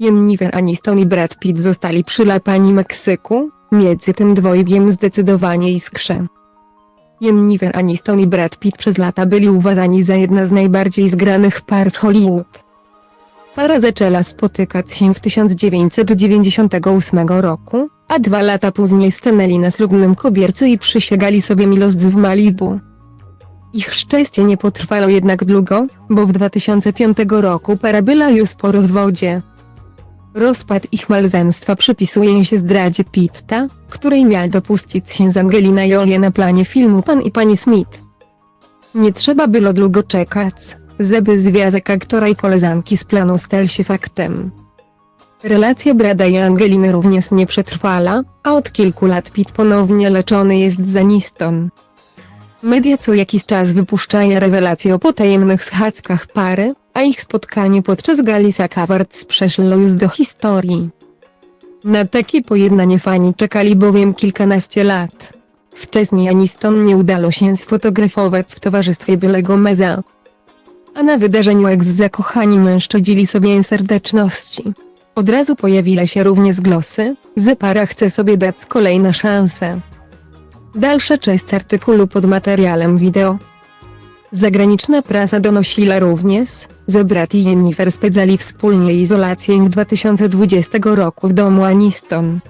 Jennifer Aniston i Brad Pitt zostali przylepani Meksyku, między tym dwojgiem zdecydowanie iskrze. Jennifer Aniston i Brad Pitt przez lata byli uważani za jedna z najbardziej zgranych par w Hollywood. Para zaczęła spotykać się w 1998 roku, a dwa lata później stanęli na ślubnym kobiercu i przysięgali sobie miłość w Malibu. Ich szczęście nie potrwało jednak długo, bo w 2005 roku para była już po rozwodzie. Rozpad ich małżeństwa przypisuje się zdradzie Pitta, której miał dopuścić się z Angelina Jolie na planie filmu Pan i Pani Smith. Nie trzeba było długo czekać, żeby związek aktora i koleżanki z planu stał się faktem. Relacja Brada i Angeliny również nie przetrwala, a od kilku lat Pitt ponownie leczony jest za Niston. Media co jakiś czas wypuszczają rewelacje o potajemnych schadzkach pary, a ich spotkanie podczas gali Awards przeszło już do historii. Na takie pojednanie fani czekali bowiem kilkanaście lat. Wcześniej Aniston nie udało się sfotografować w towarzystwie bylego meza. A na wydarzeniu ex-zakochani nie szczadzili sobie serdeczności. Od razu pojawiły się również głosy, że para chce sobie dać kolejne szanse. Dalsza część artykułu pod materiałem wideo. Zagraniczna prasa donosiła również, że brat i Jennifer spędzali wspólnie izolację w 2020 roku w domu Aniston.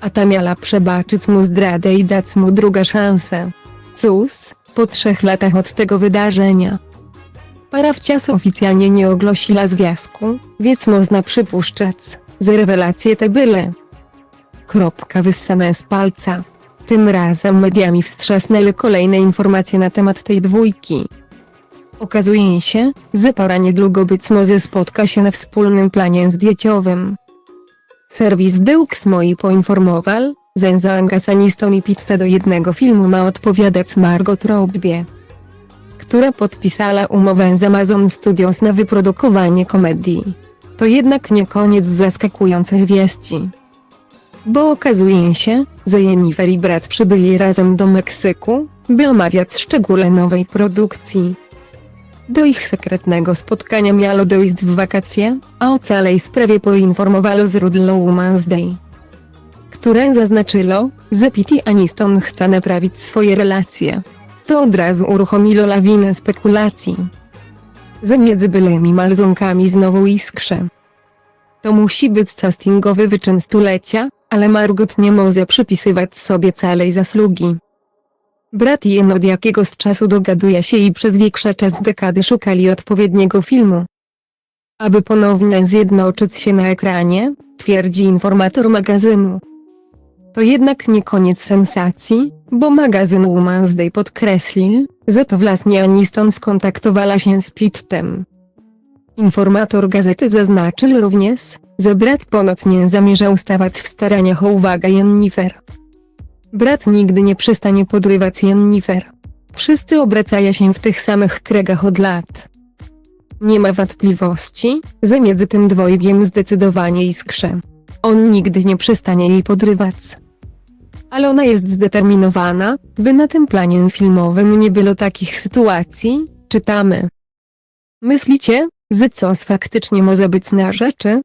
A ta miała przebaczyć mu zdradę i dać mu drugą szansę. Cóż, po trzech latach od tego wydarzenia. Para wciąż oficjalnie nie ogłosiła związku, więc można przypuszczać, że rewelacje te byle. Kropka wyssana z palca. Tym razem mediami wstrzasnęły kolejne informacje na temat tej dwójki. Okazuje się, że para niedługo być może spotka się na wspólnym planie zdjęciowym. Serwis Deux Moi poinformował, że zaangaż Aniston i do jednego filmu ma odpowiadać Margot Robbie, która podpisała umowę z Amazon Studios na wyprodukowanie komedii. To jednak nie koniec zaskakujących wieści. Bo okazuje się, że Jennifer i Brad przybyli razem do Meksyku, by omawiać szczególe nowej produkcji. Do ich sekretnego spotkania miało dojść w wakacje, a o całej sprawie poinformowało źródło Woman's Day, które zaznaczyło, że Pitt i Aniston chce naprawić swoje relacje. To od razu uruchomiło lawinę spekulacji. Że między byłymi malzonkami znowu iskrze. To musi być castingowy wyczyn stulecia, ale Margot nie może przypisywać sobie całej zasługi. Brat Jen od jakiegoś czasu dogaduje się i przez większy czas dekady szukali odpowiedniego filmu. Aby ponownie zjednoczyć się na ekranie, twierdzi informator magazynu. To jednak nie koniec sensacji, bo magazyn Woman's Day podkreślił, że to właśnie Aniston skontaktowała się z Pittem. Informator gazety zaznaczył również, że brat ponoć nie zamierzał stawać w staraniach o uwagę Jennifer. Brat nigdy nie przestanie podrywać Jennifer. Wszyscy obracają się w tych samych kręgach od lat. Nie ma wątpliwości, że między tym dwojgiem zdecydowanie iskrze. On nigdy nie przestanie jej podrywać. Ale ona jest zdeterminowana, by na tym planie filmowym nie było takich sytuacji, czytamy. Myślicie, coś faktycznie może być na rzeczy?